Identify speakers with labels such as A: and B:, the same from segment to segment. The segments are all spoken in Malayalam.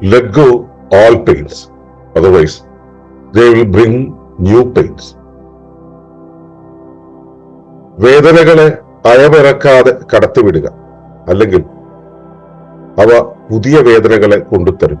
A: let go all pains. Otherwise, they will bring new pains. വേദനകളെ അയവിറക്കാതെ കടത്തിവിടുക അല്ലെങ്കിൽ അവ പുതിയ വേദനകളെ കൊണ്ടുത്തരും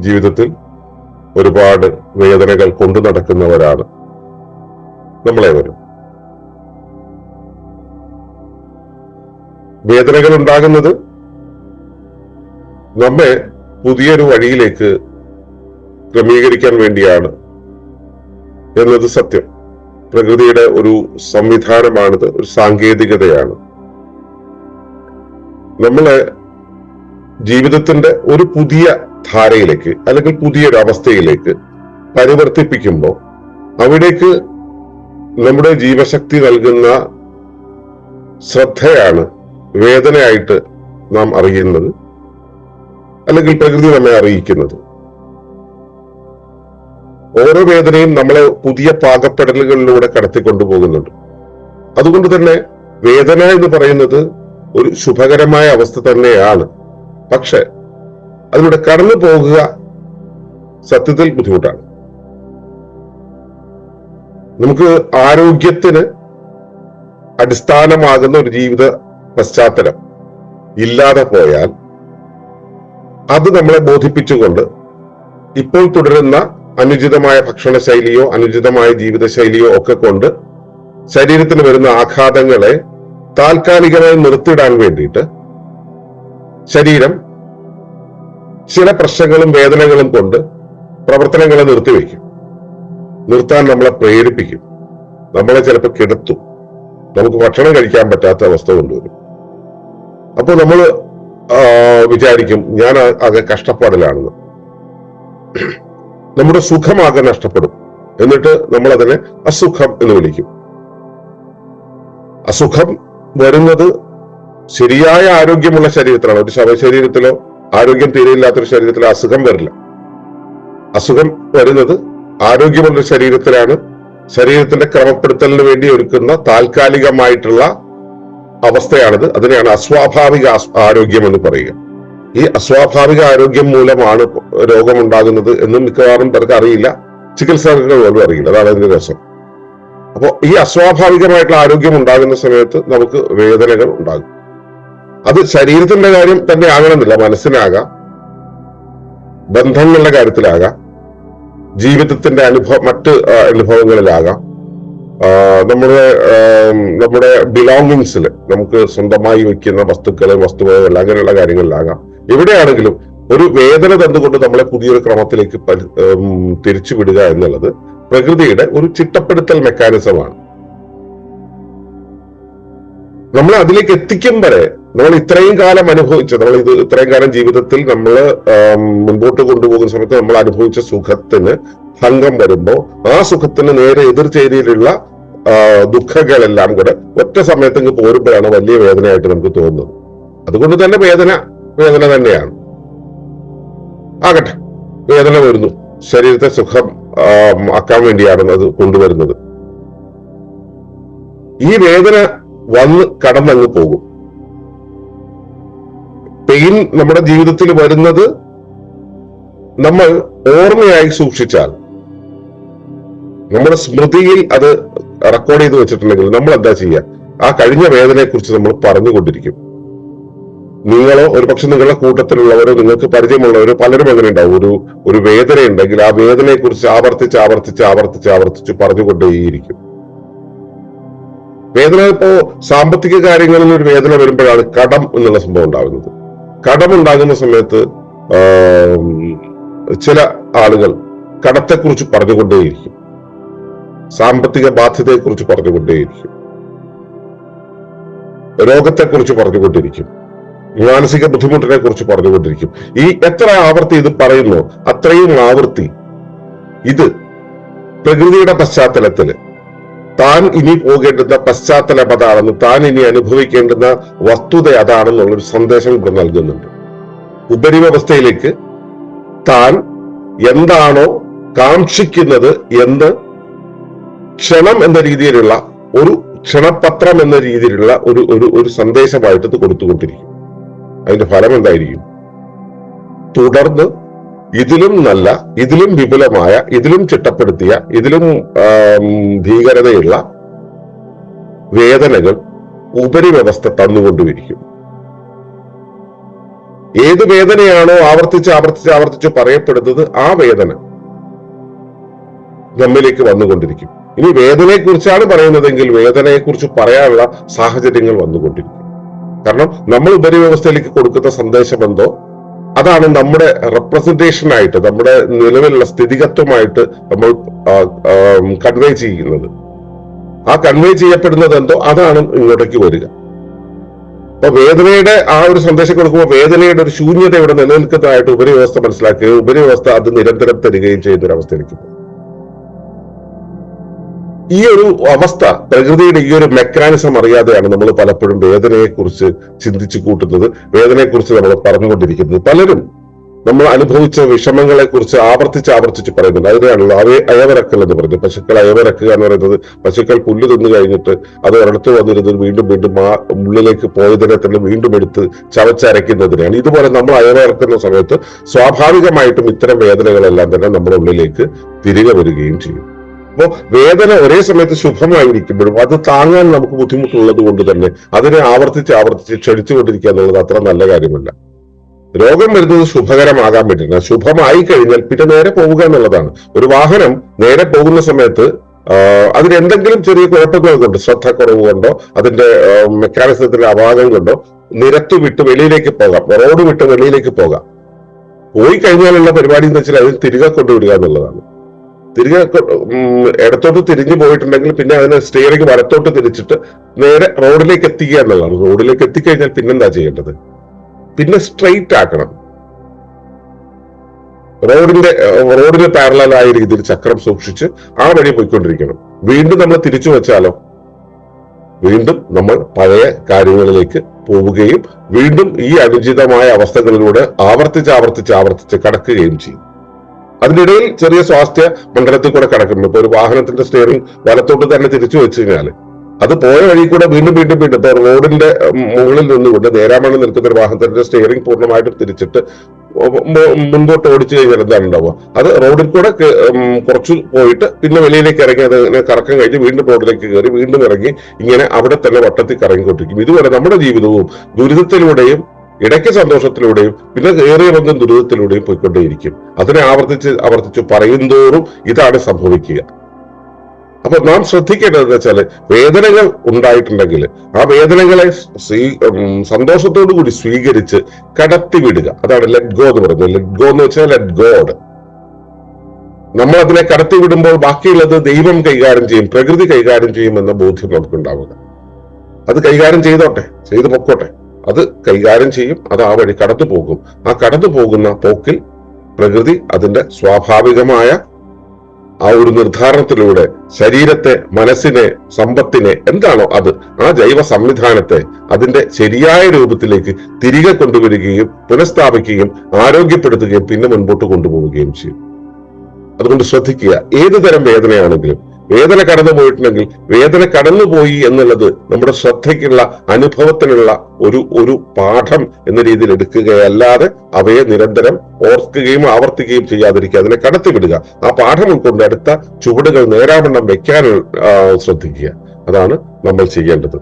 A: ജീവിതത്തിൽ ഒരുപാട് വേദനകൾ കൊണ്ടു നടക്കുന്നവരാണ് നമ്മളേവരും. വേദനകൾ ഉണ്ടാകുന്നത് നമ്മെ പുതിയൊരു വഴിയിലേക്ക് ക്രമീകരിക്കാൻ വേണ്ടിയാണ് എന്നത് സത്യം. പ്രകൃതിയുടെ ഒരു സംവിധാനമാണിത് ഒരു സാങ്കേതികതയാണ്. നമ്മളെ ജീവിതത്തിന്റെ ഒരു പുതിയ ധാരയിലേക്ക് അല്ലെങ്കിൽ പുതിയൊരു അവസ്ഥയിലേക്ക് പരിവർത്തിപ്പിക്കുമ്പോൾ അവിടേക്ക് നമ്മുടെ ജീവശക്തി നൽകുന്ന ശ്രദ്ധയാണ് വേദനയായിട്ട് നാം അറിയുന്നത് അല്ലെങ്കിൽ പ്രകൃതി നമ്മെ അറിയിക്കുന്നത്. ഓരോ വേദനയും നമ്മളെ പുതിയ പാകപ്പെടലുകളിലൂടെ കടത്തിക്കൊണ്ടുപോകുന്നുണ്ട്. അതുകൊണ്ട് തന്നെ വേദന എന്ന് പറയുന്നത് ഒരു ശുഭകരമായ അവസ്ഥ തന്നെയാണ്. പക്ഷെ അതിലൂടെ കടന്നു പോകുക സത്യത്തിൽ ബുദ്ധിമുട്ടാണ്. നമുക്ക് ആരോഗ്യത്തിന് അടിസ്ഥാനമാകുന്ന ഒരു ജീവിത പശ്ചാത്തലം ഇല്ലാതെ പോയാൽ അത് നമ്മളെ ബോധിപ്പിച്ചുകൊണ്ട് ഇപ്പോൾ തുടരുന്ന അനുചിതമായ ഭക്ഷണ ശൈലിയോ അനുചിതമായ ജീവിതശൈലിയോ ഒക്കെ കൊണ്ട് ശരീരത്തിന് വരുന്ന ആഘാതങ്ങളെ താൽക്കാലികമായി നിർത്തിയിടാൻ വേണ്ടിയിട്ട് ശരീരം ചില പ്രശ്നങ്ങളും വേദനകളും കൊണ്ട് പ്രവർത്തനങ്ങളെ നിർത്തിവെക്കും. നിർത്താൻ നമ്മളെ പ്രേരിപ്പിക്കും. നമ്മളെ ചിലപ്പോൾ കിടത്തും. നമുക്ക് ഭക്ഷണം കഴിക്കാൻ പറ്റാത്ത അവസ്ഥ കൊണ്ടുവരും. അപ്പോൾ നമ്മൾ വിചാരിക്കും ഞാൻ ആകെ കഷ്ടപ്പാടിലാണെന്ന്. നമ്മുടെ സുഖമാകെ നഷ്ടപ്പെടും. എന്നിട്ട് നമ്മൾ അതിനെ അസുഖം എന്ന് വിളിക്കും. അസുഖം വരുന്നത് ശരിയായ ആരോഗ്യമുള്ള ശരീരത്തിലാണ്. ഒരു ശവശരീരത്തിലോ ആരോഗ്യം തീരെയില്ലാത്തൊരു ശരീരത്തിൽ അസുഖം വരില്ല. അസുഖം വരുന്നത് ആരോഗ്യമുള്ള ശരീരത്തിലാണ്. ശരീരത്തിന്റെ ക്രമപ്പെടുത്തലിന് വേണ്ടി ഒരുക്കുന്ന താൽക്കാലികമായിട്ടുള്ള അവസ്ഥയാണിത്. അതിനെയാണ് അസ്വാഭാവിക ആരോഗ്യം എന്ന് പറയുക. ഈ അസ്വാഭാവിക ആരോഗ്യം മൂലമാണ് രോഗമുണ്ടാകുന്നത് എന്നും മിക്കവാറും പേർക്ക് അറിയില്ല. ചികിത്സകർക്ക് പോലും അറിയില്ല. അതാണ് അതിന്റെ രസം. അപ്പോൾ ഈ അസ്വാഭാവികമായിട്ടുള്ള ആരോഗ്യം ഉണ്ടാകുന്ന സമയത്ത് നമുക്ക് വേദനകൾ ഉണ്ടാകും. അത് ശരീരത്തിന്റെ കാര്യം തന്നെ ആകണമെന്നില്ല മനസ്സിനാകാം ബന്ധങ്ങളുടെ കാര്യത്തിലാകാം ജീവിതത്തിന്റെ അനുഭവം മറ്റ് അനുഭവങ്ങളിലാകാം. നമ്മുടെ നമ്മുടെ ബിലോങ്ങിങ്സിൽ നമുക്ക് സ്വന്തമായി വയ്ക്കുന്ന വസ്തുക്കൾ വസ്തുവകകൾ അങ്ങനെയുള്ള കാര്യങ്ങളിലാകാം. എവിടെയാണെങ്കിലും ഒരു വേദന തന്നുകൊണ്ട് നമ്മളെ പുതിയൊരു ക്രമത്തിലേക്ക് തിരിച്ചുവിടുക എന്നുള്ളത് പ്രകൃതിയുടെ ഒരു ചിട്ടപ്പെടുത്തൽ മെക്കാനിസമാണ് നമ്മൾ അതിലേക്ക് എത്തിക്കും വരെ നമ്മൾ ഇത്രയും കാലം അനുഭവിച്ച നമ്മൾ ഇത് ഇത്രയും കാലം ജീവിതത്തിൽ നമ്മൾ മുൻപോട്ട് കൊണ്ടുപോകുന്ന സമയത്ത് നമ്മൾ അനുഭവിച്ച സുഖത്തിന് ഭംഗം വരുമ്പോൾ ആ സുഖത്തിന് നേരെ എതിർ ചേരിയിലുള്ള ദുഃഖങ്ങളെല്ലാം കൂടെ ഒറ്റ സമയത്തേക്ക് പോരുമ്പോഴാണ് വലിയ വേദനയായിട്ട് നമുക്ക് തോന്നുന്നത്. അതുകൊണ്ട് തന്നെ വേദന വേദന തന്നെയാണ്. ആകട്ടെ വേദന വരുന്നു. ശരീരത്തെ സുഖം ആക്കാൻ വേണ്ടിയാണ് അത് കൊണ്ടുവരുന്നത്. ഈ വേദന വന്ന് കടന്നങ്ങ് പോകും. പെയിൻ നമ്മുടെ ജീവിതത്തിൽ വരുന്നത് നമ്മൾ ഓർമ്മയായി സൂക്ഷിച്ചാൽ നമ്മുടെ സ്മൃതിയിൽ അത് റെക്കോർഡ് ചെയ്ത് വെച്ചിട്ടുണ്ടെങ്കിൽ നമ്മൾ എന്താ ചെയ്യുക? ആ കഴിഞ്ഞ വേദനയെ കുറിച്ച് നമ്മൾ പറഞ്ഞുകൊണ്ടിരിക്കും. നിങ്ങളോ ഒരു പക്ഷെ നിങ്ങളുടെ കൂട്ടത്തിലുള്ളവരോ നിങ്ങൾക്ക് പരിചയമുള്ളവരോ പലരും അങ്ങനെ ഉണ്ടാവും. ഒരു ഒരു വേദന ഉണ്ടെങ്കിൽ ആ വേദനയെ കുറിച്ച് ആവർത്തിച്ച് ആവർത്തിച്ച് ആവർത്തിച്ച് ആവർത്തിച്ച് പറഞ്ഞുകൊണ്ടേയിരിക്കും. വേദന ഇപ്പോ സാമ്പത്തിക കാര്യങ്ങളിൽ ഒരു വേദന വരുമ്പോഴാണ് കടം എന്നുള്ള സംഭവം ഉണ്ടാകുന്നത്. കടം ഉണ്ടാകുന്ന സമയത്ത് ചില ആളുകൾ കടത്തെക്കുറിച്ച് പറഞ്ഞുകൊണ്ടേയിരിക്കും. സാമ്പത്തിക ബാധ്യതയെക്കുറിച്ച് പറഞ്ഞുകൊണ്ടേയിരിക്കും. രോഗത്തെക്കുറിച്ച് പറഞ്ഞുകൊണ്ടിരിക്കും. മാനസിക ബുദ്ധിമുട്ടിനെ കുറിച്ച് പറഞ്ഞുകൊണ്ടിരിക്കും. ഈ എത്ര ആവർത്തി ഇത് പറയുന്നു അത്രയും ആവർത്തി ഇത് പ്രകൃതിയുടെ പശ്ചാത്തലത്തിൽ താൻ ഇനി പോകേണ്ടുന്ന പശ്ചാത്തലം അതാണെന്ന് താൻ ഇനി അനുഭവിക്കേണ്ടുന്ന വസ്തുത അതാണെന്നുള്ളൊരു സന്ദേശം ഇവിടെ നൽകുന്നുണ്ട്. ഉപരിവ്യവസ്ഥയിലേക്ക് താൻ എന്താണോ കാക്ഷിക്കുന്നത് എന്ന് ക്ഷണം എന്ന രീതിയിലുള്ള ഒരു ക്ഷണപത്രം എന്ന രീതിയിലുള്ള ഒരു ഒരു ഒരു സന്ദേശമായിട്ട് കൊടുത്തുകൊണ്ടിരിക്കും. അതിന്റെ ഫലം എന്തായിരിക്കും? തുടർന്ന് ഇതിലും നല്ല ഇതിലും വിപുലമായ ഇതിലും ചിട്ടപ്പെടുത്തിയ ഇതിലും ഭീകരതയുള്ള വേദനകൾ ഉപരിവ്യവസ്ഥ തന്നുകൊണ്ടുമിരിക്കും. ഏത് വേദനയാണോ ആവർത്തിച്ച് ആവർത്തിച്ച് ആവർത്തിച്ച് പറയപ്പെടുന്നത് ആ വേദന നമ്മിലേക്ക് വന്നുകൊണ്ടിരിക്കും. ഇനി വേദനയെക്കുറിച്ചാണ് പറയുന്നതെങ്കിൽ വേദനയെക്കുറിച്ച് പറയാനുള്ള സാഹചര്യങ്ങൾ വന്നുകൊണ്ടിരിക്കും. കാരണം നമ്മൾ ഉപരിവ്യവസ്ഥയിലേക്ക് കൊടുക്കുന്ന സന്ദേശം എന്തോ അതാണ് നമ്മുടെ റെപ്രസെന്റേഷൻ ആയിട്ട് നമ്മുടെ നിലവിലുള്ള സ്ഥിതിഗത്വമായിട്ട് നമ്മൾ കൺവേ ചെയ്യുന്നത്. ആ കൺവേ ചെയ്യപ്പെടുന്നത് എന്തോ അതാണ് ഇങ്ങോട്ടേക്ക് വരിക. അപ്പൊ വേദനയുടെ ആ ഒരു സന്ദേശം കൊടുക്കുമ്പോൾ വേദനയുടെ ഒരു ശൂന്യത ഇവിടെ നിലനിൽക്കുന്നതായിട്ട് ഉപരിവ്യവസ്ഥ മനസ്സിലാക്കുകയും ഉപരിവ്യവസ്ഥ അത് നിരന്തരം തരികയും ചെയ്യുന്ന ഒരു അവസ്ഥയിലേക്ക് പോകും. ഈ ഒരു അവസ്ഥ പ്രകൃതിയുടെ ഈ ഒരു മെക്കാനിസം അറിയാതെയാണ് നമ്മൾ പലപ്പോഴും വേദനയെ കുറിച്ച് ചിന്തിച്ചു കൂട്ടുന്നത് വേദനയെക്കുറിച്ച് നമ്മൾ പറഞ്ഞുകൊണ്ടിരിക്കുന്നത്. പലരും നമ്മൾ അനുഭവിച്ച വിഷമങ്ങളെ കുറിച്ച് ആവർത്തിച്ച് ആവർത്തിച്ച് പറയുന്നുണ്ട്. അതിനെയാണല്ലോ അവയെ അയവരക്കൽ എന്ന് പറയുന്നത്. പശുക്കൾ അയവരക്കുക എന്ന് പറയുന്നത് പശുക്കൾ പുല്ല് തിന്നു കഴിഞ്ഞിട്ട് അത് ഒരിടത്ത് വന്നിരുന്നത് വീണ്ടും വീണ്ടും ആ ഉള്ളിലേക്ക് പോയതിനെ തന്നെ വീണ്ടും എടുത്ത് ചവച്ചരയ്ക്കുന്നതിനെയാണ്. ഇതുപോലെ നമ്മൾ അയവിറക്കുന്ന സമയത്ത് സ്വാഭാവികമായിട്ടും ഇത്തരം വേദനകളെല്ലാം തന്നെ നമ്മുടെ ഉള്ളിലേക്ക് തിരികെ വരികയും ചെയ്യും. അപ്പോ വേദന ഒരേ സമയത്ത് ശുഭമായിരിക്കുമ്പോഴും അത് താങ്ങാൻ നമുക്ക് ബുദ്ധിമുട്ടുള്ളത് കൊണ്ട് തന്നെ അതിനെ ആവർത്തിച്ച് ആവർത്തിച്ച് ക്ഷണിച്ചുകൊണ്ടിരിക്കുക എന്നുള്ളത് അത്ര നല്ല കാര്യമല്ല. രോഗം വരുന്നത് ശുഭകരമാകാൻ പറ്റില്ല ശുഭമായി കഴിഞ്ഞാൽ പിന്നെ നേരെ പോവുക എന്നുള്ളതാണ്. ഒരു വാഹനം നേരെ പോകുന്ന സമയത്ത് അതിന് എന്തെങ്കിലും ചെറിയ കുഴപ്പങ്ങൾ ശ്രദ്ധ ശ്രദ്ധക്കുറവ് കൊണ്ടോ അതിന്റെ മെക്കാനിസത്തിന്റെ അപാകം കൊണ്ടോ നിരത്ത് വിട്ട് വെളിയിലേക്ക് പോകാം. റോഡ് വിട്ട് വെളിയിലേക്ക് പോകാം. പോയി കഴിഞ്ഞാലുള്ള പരിപാടി എന്ന് വെച്ചാൽ അതിൽ തിരികെ കൊണ്ടുവിടുക എന്നുള്ളതാണ്. തിരികെ ഇടത്തോട്ട് തിരിഞ്ഞു പോയിട്ടുണ്ടെങ്കിൽ പിന്നെ അതിനെ സ്റ്റിയറിംഗ് വലത്തോട്ട് തിരിച്ചിട്ട് നേരെ റോഡിലേക്ക് എത്തിക്കുക എന്നുള്ളതാണ്. റോഡിലേക്ക് എത്തിക്കഴിഞ്ഞാൽ പിന്നെന്താ ചെയ്യേണ്ടത്? പിന്നെ സ്ട്രെയിറ്റ് ആക്കണം. റോഡിന്റെ റോഡിന് പാരലായ രീതിയിൽ ചക്രം സൂക്ഷിച്ച് ആ വഴി പോയിക്കൊണ്ടിരിക്കണം. വീണ്ടും നമ്മൾ തിരിച്ചു വെച്ചാലോ? വീണ്ടും നമ്മൾ പഴയ കാര്യങ്ങളിലേക്ക് പോവുകയും വീണ്ടും ഈ അനുചിതമായ അവസ്ഥകളിലൂടെ ആവർത്തിച്ച് ആവർത്തിച്ച് ആവർത്തിച്ച് കടക്കുകയും ചെയ്യും. അതിനിടയിൽ ചെറിയ സ്വാസ്ഥ്യ മണ്ഡലത്തിൽ കൂടെ കിടക്കുന്നുണ്ട്. ഇപ്പൊ ഒരു വാഹനത്തിന്റെ സ്റ്റിയറിംഗ് വലത്തോട്ട് തന്നെ തിരിച്ചു വെച്ച് കഴിഞ്ഞാൽ അത് പോയ വഴി കൂടെ വീണ്ടും വീണ്ടും വീണ്ടും ഇപ്പൊ റോഡിന്റെ മുകളിൽ നിന്നുകൊണ്ട് നേരാമണ്ണം നിൽക്കുന്ന ഒരു വാഹനത്തിന്റെ സ്റ്റിയറിംഗ് പൂർണമായിട്ട് തിരിച്ചിട്ട് മുൻപോട്ട് ഓടിച്ചു കഴിഞ്ഞാൽ എന്താണ് ഉണ്ടാവുക? അത് റോഡിൽ കൂടെ കുറച്ചു പോയിട്ട് പിന്നെ വെളിയിലേക്ക് ഇറങ്ങി അത് കറക്കം കഴിഞ്ഞ് വീണ്ടും റോഡിലേക്ക് കയറി വീണ്ടും ഇറങ്ങി ഇങ്ങനെ അവിടെ തന്നെ വട്ടത്തിൽ കറങ്ങിക്കൊണ്ടിരിക്കും ഇതുപോലെ നമ്മുടെ ജീവിതവും ദുരിതത്തിലൂടെയും ഇടയ്ക്ക് സന്തോഷത്തിലൂടെയും പിന്നെ ഏറിയ ബന്ധം ദുരിതത്തിലൂടെയും പോയിക്കൊണ്ടേയിരിക്കും. അതിനെ ആവർത്തിച്ച് ആവർത്തിച്ച് പറയുന്തോറും ഇതാണ് സംഭവിക്കുക. അപ്പൊ നാം ശ്രദ്ധിക്കേണ്ടത് വെച്ചാൽ വേദനകൾ ഉണ്ടായിട്ടുണ്ടെങ്കിൽ ആ വേദനകളെ സന്തോഷത്തോടു കൂടി സ്വീകരിച്ച് കടത്തിവിടുക അതാണ് ലെറ്റ് ഗോ എന്ന് പറയുന്നത്. ലെറ്റ് ഗോ എന്ന് വെച്ചാൽ ലെറ്റ് ഗോഡ് നമ്മൾ അതിനെ കടത്തിവിടുമ്പോൾ ബാക്കിയുള്ളത് ദൈവം കൈകാര്യം ചെയ്യും പ്രകൃതി കൈകാര്യം ചെയ്യും എന്ന ബോധ്യം നമുക്കുണ്ടാവുക. അത് കൈകാര്യം ചെയ്തോട്ടെ ചെയ്തു പൊക്കോട്ടെ. അത് കൈകാര്യം ചെയ്യും അത് ആ വഴി കടന്നു പോകും. ആ കടന്നു പോകുന്ന പോക്കിൽ പ്രകൃതി അതിന്റെ സ്വാഭാവികമായ ആ ഒരു നിർദ്ധാരണത്തിലൂടെ ശരീരത്തെ മനസ്സിനെ സമ്പത്തിനെ എന്താണോ അത് ആ ജൈവ സംവിധാനത്തെ അതിന്റെ ശരിയായ രൂപത്തിലേക്ക് തിരികെ കൊണ്ടുവരികയും പുനഃസ്ഥാപിക്കുകയും ആരോഗ്യപ്പെടുത്തുകയും പിന്നെ മുൻപോട്ട് കൊണ്ടുപോവുകയും ചെയ്യും. അതുകൊണ്ട് ശ്രദ്ധിക്കുക ഏതു തരം വേദനയാണെങ്കിലും വേദന കടന്നു പോയിട്ടുണ്ടെങ്കിൽ വേദന കടന്നു പോയി എന്നുള്ളത് നമ്മുടെ ശ്രദ്ധയ്ക്കുള്ള അനുഭവത്തിനുള്ള ഒരു ഒരു പാഠം എന്ന രീതിയിൽ എടുക്കുകയല്ലാതെ അവയെ നിരന്തരം ഓർക്കുകയും ആവർത്തിക്കുകയും ചെയ്യാതിരിക്കുക. അതിനെ കടത്തിവിടുക. ആ പാഠം ഉൾക്കൊണ്ട് അടുത്ത ചുവടുകൾ നേരാവണ്ണം വെക്കാൻ ശ്രദ്ധിക്കുക. അതാണ് നമ്മൾ ചെയ്യേണ്ടത്.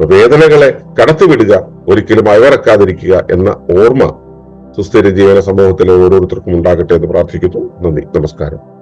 A: വേദനകളെ കടത്തിവിടുക ഒരിക്കലും അയവറക്കാതിരിക്കുക എന്ന ഓർമ്മ സുസ്ഥിര ജീവന സമൂഹത്തിലെ ഓരോരുത്തർക്കും ഉണ്ടാകട്ടെ എന്ന് പ്രാർത്ഥിക്കുന്നു. നന്ദി. നമസ്കാരം.